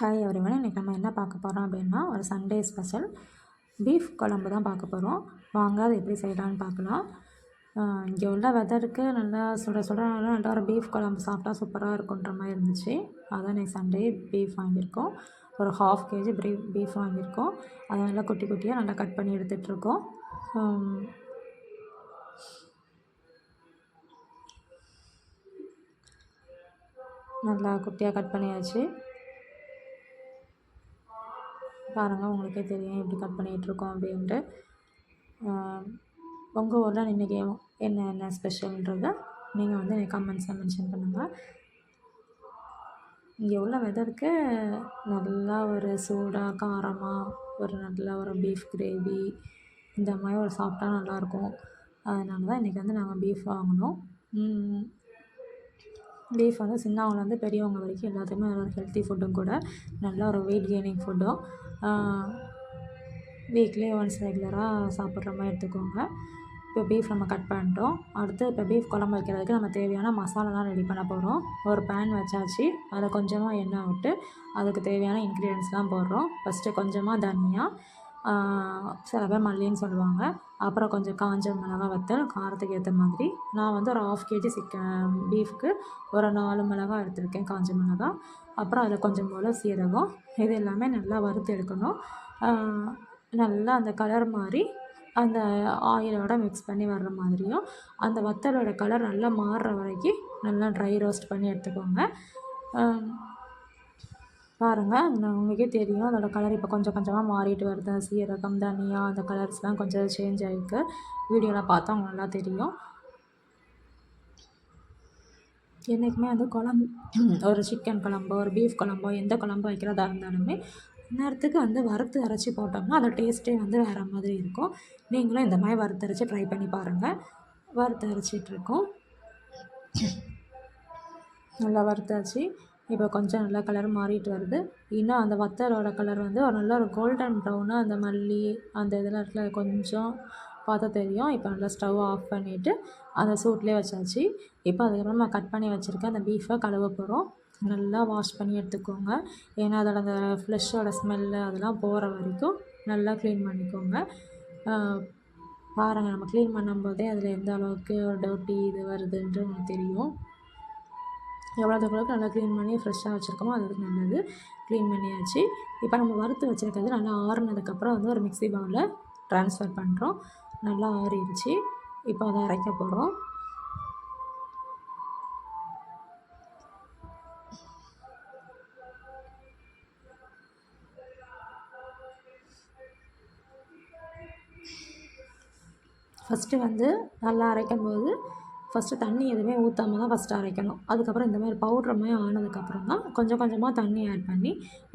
Hi everyone இன்றைக்கி நம்ம என்ன பார்க்க போகிறோம் அப்படின்னா ஒரு சண்டே ஸ்பெஷல் பீஃப் குழம்பு தான் பார்க்க போகிறோம் வாங்க அது எப்படி செய்யலான்னு பார்க்கலாம். இங்கே உள்ள வெதருக்கு நல்லா சுட சுட நல்லா ஒரு பீஃப் குழம்பு சாப்பிட்டா சூப்பராக இருக்குன்ற மாதிரி இருந்துச்சு. அதான் இன்றைக்கி சண்டே பீஃப் வாங்கியிருக்கோம். ஒரு ஹாஃப் கேஜி பீ பீஃப் வாங்கியிருக்கோம். அதை நல்லா குட்டி குட்டியாக நல்லா கட் பண்ணி எடுத்துகிட்ருக்கோம் நல்லா குட்டியாக கட் பண்ணியாச்சு. பாருங்கள் உங்களுக்கே தெரியும் எப்படி கட் பண்ணிகிட்ருக்கோம் அப்படின்ட்டு. உங்கள் ஊரில் இன்றைக்கி என்ன என்ன ஸ்பெஷல்ன்றதை நீங்கள் வந்து எனக்கு கமெண்ட்ஸில் மென்ஷன் பண்ணுங்கள் இங்கே உள்ள வெதருக்கு நல்லா ஒரு சூடாக காரமாக ஒரு நல்ல ஒரு பீஃப் கிரேவி இந்த மாதிரி ஒரு சாப்பிட்டா நல்லாயிருக்கும். அதனால தான் இன்றைக்கி வந்து நாங்கள் பீஃப் வாங்கினோம். பீஃப் வந்து சின்னவங்கலேருந்து பெரியவங்க வரைக்கும் எல்லாத்துக்குமே ஒரு ஹெல்த்தி ஃபுட்டும் கூட. நல்ல ஒரு வெயிட் கெய்னிங் ஃபுட்டும் வீக்லி ஒன்ஸ் ரெகுலராக சாப்பிட்ற மாதிரி எடுத்துக்கோங்க. இப்போ பீஃப் நம்ம கட் பண்ணிட்டோம். அடுத்து இப்போ பீஃப் குழம்பு வைக்கிறதுக்கு நம்ம தேவையான மசாலாலாம் ரெடி பண்ண போகிறோம் ஒரு பேன் வச்சாச்சு. அதில் கொஞ்சமாக எண்ணெய் விட்டு அதுக்கு தேவையான இன்க்ரீடியன்ஸ்லாம் போடுறோம். ஃபஸ்ட்டு கொஞ்சமாக தனியாக சில பேர் மல்லின்னு சொல்லுவாங்க. அப்புறம் கொஞ்சம் காஞ்ச மிளகா வத்தல் காரத்துக்கு ஏற்ற மாதிரி. நான் வந்து ஒரு ஆஃப் கேஜி சிக்கன் பீஃப்க்கு ஒரு நாலு மிளகா எடுத்திருக்கேன் காஞ்ச மிளகா. அப்புறம் அதில் கொஞ்சம் போல் சீரகம். இது எல்லாமே நல்லா வறுத்து எடுக்கணும். நல்லா அந்த கலர் மாதிரி அந்த ஆயிலோட மிக்ஸ் பண்ணி வர்ற மாதிரியும் அந்த வத்தலோட கலர் நல்லா மாறுற வரைக்கும் நல்லா ட்ரை ரோஸ்ட் பண்ணி எடுத்துக்கோங்க. பாருங்கள் உங்களுக்கே தெரியும். அதோடய கலர் இப்போ கொஞ்சம் கொஞ்சமாக மாறிட்டு வருது. சீரகம் தனியாக அந்த கலர்ஸ்லாம் கொஞ்சம் சேஞ்ச் ஆகிருக்கு வீடியோவில் பார்த்தா உங்களுக்கு நல்லா தெரியும். என்றைக்குமே வந்து குழம்பு ஒரு சிக்கன் குழம்போ ஒரு பீஃப் குழம்போ எந்த குழம்பு வைக்கிறதா இருந்தாலுமே நேரத்துக்கு வந்து வறுத்து அரைச்சி போட்டோம்னா அதோட டேஸ்ட்டே வந்து வேறு மாதிரி இருக்கும். நீங்களும் இந்த மாதிரி வறுத்து அரைச்சி ட்ரை பண்ணி பாருங்கள் வறுத்து அரைச்சிட்ருக்கோம் நல்லா வறுத்தாச்சு. இப்போ கொஞ்சம் நல்லா கலர் மாறிட்டு வருது. இன்னும் அந்த வத்தலோட கலர் வந்து ஒரு நல்ல ஒரு கோல்டன் ப்ரௌனாக அந்த மல்லி அந்த இதெல்லாம் இருக்கல கொஞ்சம் பார்த்தா தெரியும். இப்போ நல்லா ஸ்டவ் ஆஃப் பண்ணிவிட்டு அந்த சூட்லேயே வச்சாச்சு. இப்போ அதுக்கப்புறம் நான் கட் பண்ணி வச்சுருக்கேன் அந்த பீஃபை கழுவ போகிறோம் நல்லா வாஷ் பண்ணி எடுத்துக்கோங்க. ஏன்னா அதோட அந்த ஃப்ளெஷ்ஷோட ஸ்மெல்லு அதெல்லாம் போகிற வரைக்கும் நல்லா க்ளீன் பண்ணிக்கோங்க. பாருங்கள் நம்ம க்ளீன் பண்ணும்போதே அதில் எந்த அளவுக்கு டர்ட்டி இது வருதுன்ட்டு தெரியும். எவ்வளோதுக்கு எவ்வளோக்கு நல்லா க்ளீன் பண்ணி ஃப்ரெஷ்ஷாக வச்சுருக்கோமோ அதுக்கு நல்லது. க்ளீன் பண்ணியாச்சு. இப்போ நம்ம வறுத்து வச்சுருக்கிறது நல்லா ஆறுனதுக்கப்புறம் வந்து ஒரு மிக்ஸி பவுலில் ட்ரான்ஸ்ஃபர் பண்ணுறோம் நல்லா ஆறிடுச்சு. இப்போ அதை அரைக்க போகிறோம் ஃபஸ்ட்டு வந்து நல்லா அரைக்கும் போது ஃபஸ்ட்டு தண்ணி எதுவுமே ஊற்றாம தான் ஃபஸ்ட்டு அரைக்கணும். அதுக்கப்புறம் இந்த மாதிரி பவுட்ரு மாதிரி ஆனதுக்கப்புறம் தான் கொஞ்சம் கொஞ்சமாக தண்ணி ஆட் பண்ணி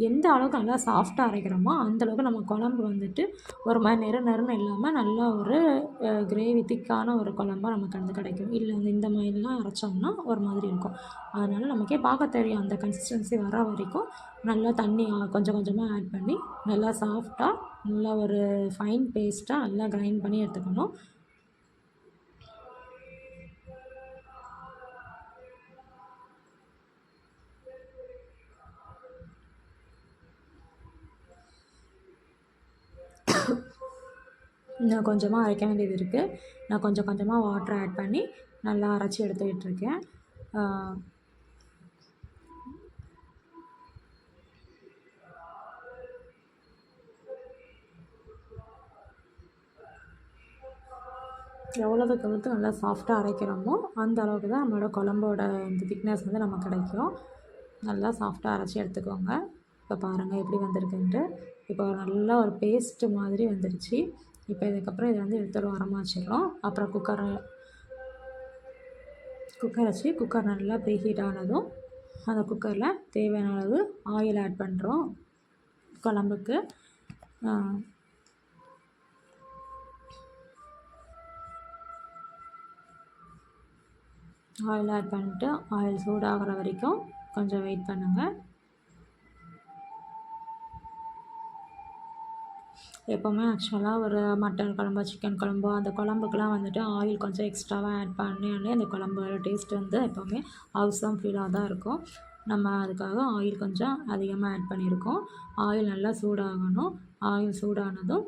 எந்த அளவுக்கு நல்லா சாஃப்டாக அரைக்கிறோமோ அந்தளவுக்கு நம்ம குழம்பு வந்துட்டு ஒரு மாதிரி நெரு நெருன்னு இல்லாமல் நல்லா ஒரு கிரேவி திக்கான ஒரு குழம்பா நமக்கு வந்து கிடைக்கும். இல்லை வந்து இந்த மாதிரிலாம் அரைச்சோம்னா ஒரு மாதிரி இருக்கும். அதனால் நமக்கே பார்க்க தெரியும் அந்த கன்சிஸ்டன்சி வர வரைக்கும் நல்லா தண்ணி கொஞ்சம் கொஞ்சமாக ஆட் பண்ணி நல்லா சாஃப்டாக நல்லா ஒரு ஃபைன் பேஸ்ட்டாக நல்லா கிரைண்ட் பண்ணி எடுத்துக்கணும். இன்னும் கொஞ்சமாக அரைக்க வேண்டியது இருக்குது நான் கொஞ்சம் கொஞ்சமாக வாட்டர் ஆட் பண்ணி நல்லா அரைச்சி எடுத்துக்கிட்டுருக்கேன். எவ்வளோதுக்கு வந்து நல்லா சாஃப்டாக அரைக்கிறோமோ அந்த அளவுக்கு தான் நம்மளோட குழம்போட இந்த திக்னஸ் வந்து நமக்கு கிடைக்கும். நல்லா சாஃப்டாக அரைச்சி எடுத்துக்கோங்க. இப்போ பாருங்கள் எப்படி வந்திருக்குன்ட்டு. இப்போ நல்லா ஒரு பேஸ்ட்டு மாதிரி வந்துருச்சு. இப்போ இதுக்கப்புறம் இதை வந்து எடுத்து ஒரு உரமாக வச்சிடலாம் அப்புறம் குக்கரை குக்கர் வச்சு குக்கர் நல்லா ப்ரீஹீட் ஆனதும் அந்த குக்கரில் தேவையான அளவு ஆயில் ஆட் பண்ணுறோம் குழம்புக்கு. ஆயில் ஆட் பண்ணிட்டு ஆயில் சூடாகிற வரைக்கும் கொஞ்சம் வெயிட் பண்ணுங்கள் எப்போவுமே ஆக்சுவலாக ஒரு மட்டன் குழம்போ சிக்கன் குழம்போ அந்த குழம்புக்குலாம் வந்துட்டு ஆயில் கொஞ்சம் எக்ஸ்ட்ராவாக ஆட் பண்ணி அந்த குழம்போட டேஸ்ட் வந்து எப்போவுமே அவசரம் ஃபீலாக தான் இருக்கும். நம்ம அதுக்காக ஆயில் கொஞ்சம் அதிகமாக ஆட் பண்ணியிருக்கோம். ஆயில் நல்லா சூடாகணும். ஆயில் சூடானதும்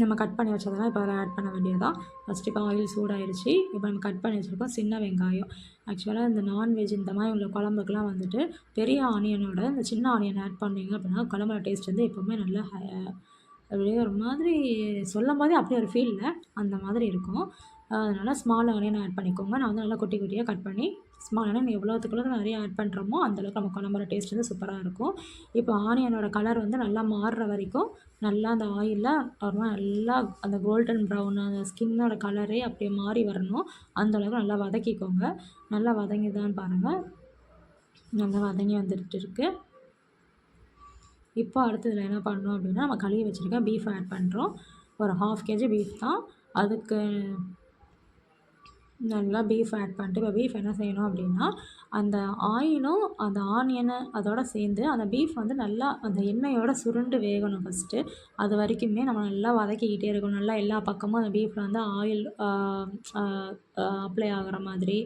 நம்ம கட் பண்ணி வச்சதெல்லாம் இப்போ அதில் ஆட் பண்ண வேண்டியதான் ஃபஸ்ட்டு இப்போ ஆயில் சூடாயிருச்சு. இப்போ நம்ம கட் பண்ணி வச்சுருக்கோம் சின்ன வெங்காயம். ஆக்சுவலாக இந்த நான்வெஜ் இந்த மாதிரி உள்ள குழம்புக்குலாம் வந்துட்டு பெரிய ஆனியனோட இந்த சின்ன ஆனியன் ஆட் பண்ணிங்க அப்படின்னா குழம்போட டேஸ்ட் வந்து எப்போவுமே நல்லா அப்படியே ஒரு மாதிரி சொல்லும் போதே அப்படியே ஒரு ஃபீலில் அந்த மாதிரி இருக்கும். அதனால் ஸ்மால் ஆனியன் ஆட் பண்ணிக்கோங்க. நான் வந்து நல்லா குட்டி குட்டியாக கட் பண்ணி ஸ்மால் ஆனியன் எவ்வளோத்துக்குள்ள நிறைய ஆட் பண்ணுறோமோ அந்தளவுக்கு நம்ம குழம்போட டேஸ்ட் வந்து சூப்பராக இருக்கும். இப்போ ஆனியனோட கலர் வந்து நல்லா மாறுற வரைக்கும் நல்லா அந்த ஆயிலில் அப்புறமா நல்லா அந்த கோல்டன் ப்ரௌன் அந்த ஸ்கின்னோட கலரே அப்படியே மாறி வரணும். அந்தளவுக்கு நல்லா வதக்கிக்கோங்க. நல்லா வதங்கிதான்னு பாருங்கள் நல்லா வதங்கி வந்துட்டு இருக்குது இப்போ அடுத்ததில் என்ன பண்ணணும் அப்படின்னா நம்ம கழுவி வச்சுருக்க பீஃப் ஆட் பண்ணுறோம் ஒரு ஹாஃப் கேஜி பீஃப் தான். அதுக்கு நல்லா பீஃப் ஆட் பண்ணிட்டு இப்போ பீஃப் என்ன செய்யணும் அப்படின்னா அந்த ஆயிலும் அந்த ஆனியனு அதோடு சேர்ந்து அந்த பீஃப் வந்து நல்லா அந்த எண்ணெயோட சுருண்டு வேகணும் ஃபஸ்ட்டு அது வரைக்குமே நம்ம நல்லா வதக்கிக்கிட்டே இருக்கணும். நல்லா எல்லா பக்கமும் அந்த பீஃபில் வந்து ஆயில் அப்ளை ஆகிற மாதிரி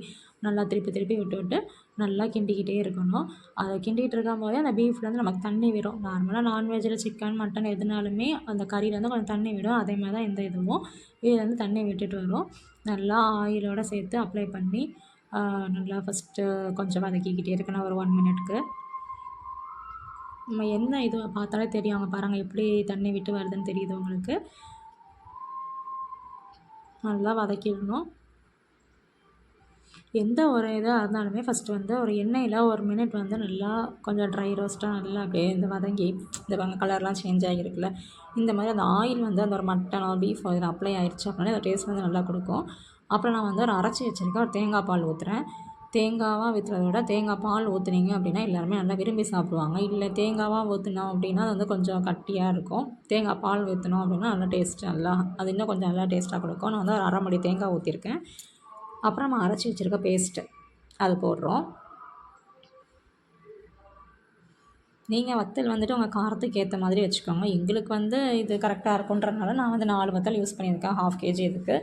நல்லா திருப்பி திருப்பி விட்டு விட்டு நல்லா கிண்டிக்கிட்டே இருக்கணும். அதை கிண்டிகிட்டு இருக்கும் போதே அந்த பீஃப்லேருந்து நமக்கு தண்ணி விடும். நார்மலாக நான்வெஜ்ஜில் சிக்கன் மட்டன் எதுனாலுமே அந்த கறியிலேருந்து கொஞ்சம் தண்ணி விடும். அதே மாதிரி தான் இந்த இதுவும். இதுலேருந்து தண்ணி விட்டுட்டு வரும். நல்லா ஆயிலோடு சேர்த்து அப்ளை பண்ணி நல்லா ஃபஸ்ட்டு கொஞ்சம் வதக்கிக்கிட்டே இருக்கணும் ஒரு ஒன் மினிட்க்கு நம்ம என்ன இது பார்த்தாலே தெரியும். அவங்க பாருங்கள் எப்படி தண்ணி விட்டு வருதுன்னு தெரியுது உங்களுக்கு. நல்லா வதக்கிடணும். எந்த ஒரு இதாக இருந்தாலுமே ஃபஸ்ட்டு வந்து ஒரு எண்ணெயில் ஒரு மினிட் வந்து நல்லா கொஞ்சம் ட்ரை ரோஸ்ட்டாக நல்லா அப்படியே இந்த வதங்கி இந்த கலர்லாம் சேஞ்ச் ஆகிருக்குல்ல. இந்த மாதிரி அந்த ஆயில் வந்து அந்த ஒரு மட்டனோ பீஃப் இதில் அப்ளை ஆயிடுச்சு அப்படின்னா அந்த டேஸ்ட் வந்து நல்லா கொடுக்கும். அப்புறம் நான் வந்து ஒரு அரைச்சி வச்சுருக்கேன் ஒரு தேங்காய் பால் ஊற்றுறேன் தேங்காவாக ஊற்றுறத விட தேங்காய் பால் ஊற்றுனீங்க அப்படின்னா எல்லாருமே நல்லா விரும்பி சாப்பிடுவாங்க. இல்லை தேங்காவாக ஊற்றினோம் அப்படின்னா அது வந்து கொஞ்சம் கட்டியாக இருக்கும். தேங்காய் பால் ஊற்றினோம் அப்படின்னா நல்லா டேஸ்ட் நல்லா அது இன்னும் கொஞ்சம் நல்லா டேஸ்ட்டாக கொடுக்கும். நான் வந்து ஒரு அரை மணி தேங்காய் ஊற்றிருக்கேன் அப்புறம் நம்ம அரைச்சி வச்சுருக்க பேஸ்ட்டு அது போடுறோம். நீங்கள் வத்தல் வந்துட்டு உங்கள் காரத்துக்கு ஏற்ற மாதிரி வச்சுக்கோங்க. எங்களுக்கு வந்து இது கரெக்டாக இருக்குன்றனால நான் வந்து நாலு வத்தல் யூஸ் பண்ணியிருக்கேன் ஹாஃப் கேஜி இதுக்கு.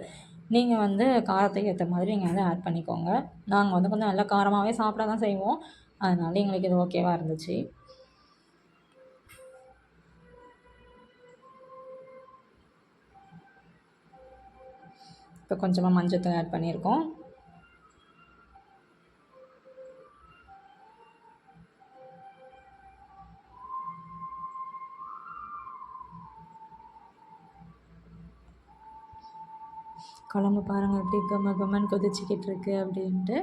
நீங்கள் வந்து காரத்துக்கு ஏற்ற மாதிரி நீங்கள் வந்து ஆட் பண்ணிக்கோங்க. நாங்கள் வந்து கொஞ்சம் நல்லா காரமாகவே சாப்பிட தான் செய்வோம். அதனால எங்களுக்கு இது ஓகேவாக இருந்துச்சு. இப்போ கொஞ்சமாக மஞ்சத்தூள் ஆட் பண்ணியிருக்கோம். குழம்பு பாருங்கள் எப்படி கம்ம கம்மன் கொதிச்சிக்கிட்டு இருக்கு அப்படின்ட்டு.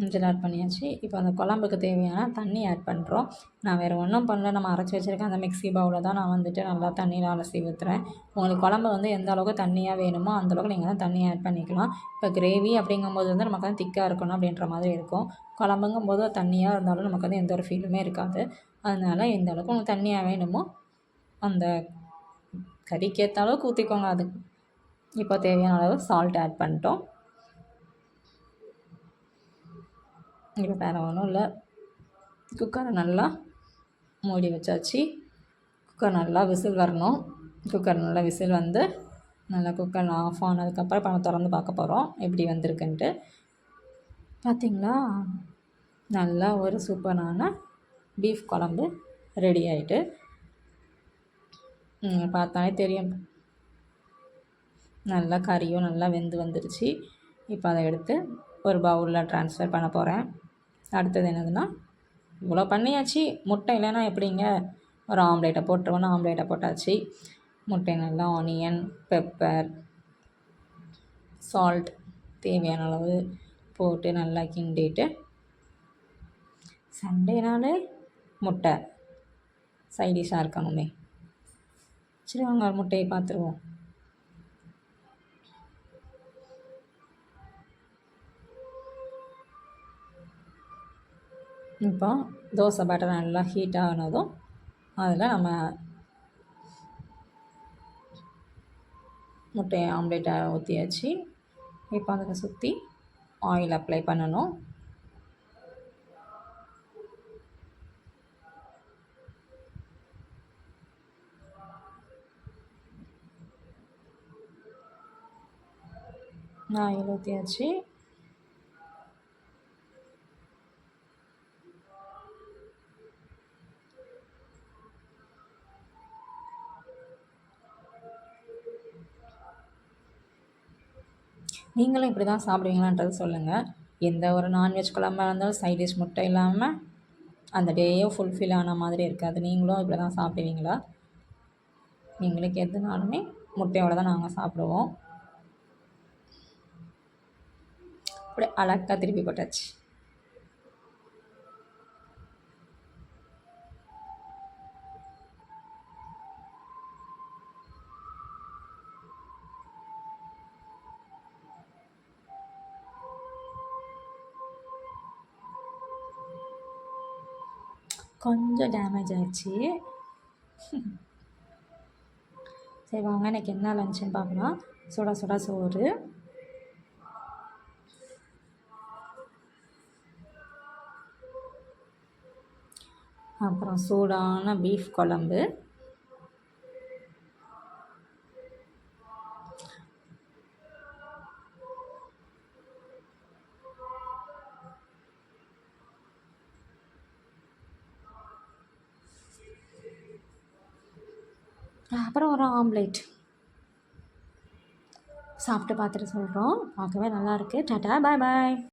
மஞ்சள் ஆட் பண்ணியாச்சு. இப்போ அந்த குழம்புக்கு தேவையான தண்ணி ஆட் பண்ணுறோம் நான் வேறு ஒன்றும் பண்ணல. நம்ம அரைச்சி வச்சுருக்கேன் அந்த மிக்ஸி பவுலில் தான் நான் வந்துட்டு நல்லா தண்ணியில் அலசி ஊற்றுறேன் உங்களுக்கு குழம்பு வந்து எந்த அளவுக்கு தண்ணியாக வேணுமோ அந்தளவுக்கு நீங்கள் தான் தண்ணி ஆட் பண்ணிக்கலாம். இப்போ கிரேவி அப்படிங்கும்போது வந்து நமக்கு வந்து திக்காக இருக்கணும் அப்படின்ற மாதிரி இருக்கும். குழம்புங்கும் போது தண்ணியாக இருந்தாலும் நமக்கு வந்து எந்த ஒரு ஃபீலுமே இருக்காது. அதனால் எந்த அளவுக்கு உங்களுக்கு தண்ணியாக வேணுமோ அந்த கறிக்கேற்ற அளவுக்கு ஊற்றிக்கோங்க அது இப்போ தேவையான அளவு சால்ட் ஆட் பண்ணிட்டோம். இங்கே வேறு ஒன்றும் இல்லை. குக்கரை நல்லா மூடி வச்சாச்சு. குக்கர் நல்லா விசில் வரணும். குக்கர் நல்லா விசில் வந்து நல்லா குக்கர் ஆஃப் ஆனதுக்கப்புறம் இப்போ நம்ம திறந்து பார்க்க போகிறோம் எப்படி வந்திருக்குன்ட்டு. பார்த்திங்களா நல்லா ஒரு சூப்பரான பீஃப் குழம்பு ரெடி ஆகிட்டு பார்த்தாலே தெரியும். நல்லா கறியும் நல்லா வெந்து வந்துருச்சு. இப்போ அதை எடுத்து ஒரு பவுலில் ட்ரான்ஸ்ஃபர் பண்ண போகிறேன் அடுத்தது என்னதுன்னா இவ்வளோ பண்ணியாச்சு முட்டை இல்லைன்னா எப்படிங்க? ஒரு ஆம்லேட்டை போட்டுருவோன்னா ஆம்லேட்டை போட்டாச்சு. முட்டை நல்லா ஆனியன் பெப்பர் சால்ட் தேவையான அளவு போட்டு நல்லா கிண்டிட்டு சண்டேனாலே முட்டை. சைடிஷாக இருக்கணுமே. சரி வாங்க ஒரு முட்டையை பார்த்துருவோம். இப்போ தோசை பேட்டர் நல்லா ஹீட் ஆகினதும் அதில் நம்ம முட்டையை ஆம்லேட்டை ஊற்றியாச்சு இப்போ அதை சுற்றி ஆயில் அப்ளை பண்ணணும். ஆயில் ஊற்றியாச்சு நீங்களும் இப்படி தான் சாப்பிடுவீங்களான்றது சொல்லுங்கள் எந்த ஒரு நான்வெஜ் குழம்பாக இருந்தாலும் சைட் டிஷ் முட்டை இல்லாமல் அந்த டேயே ஃபுல்ஃபில் ஆன மாதிரி இருக்காது. நீங்களும் இப்படி தான் சாப்பிடுவீங்களா? எங்களுக்கு எதுனாலுமே முட்டையோடு தான் நாங்கள் சாப்பிடுவோம். அப்படியே அழகாக திருப்பி போட்டாச்சு. கொஞ்சம் டேமேஜ் ஆகிடுச்சு சரி வாங்க எனக்கு என்ன லஞ்சுன்னு பார்க்கலாம். சுட சுட சோறு. அப்புறம் சூடான பீஃப் குழம்பு. அப்புறம் ஒரு ஆம்லேட். சாப்பிட்டு பார்த்துட்டு சொல்கிறோம் பார்க்கவே நல்லாயிருக்கு டாட்டா பாய் பாய்.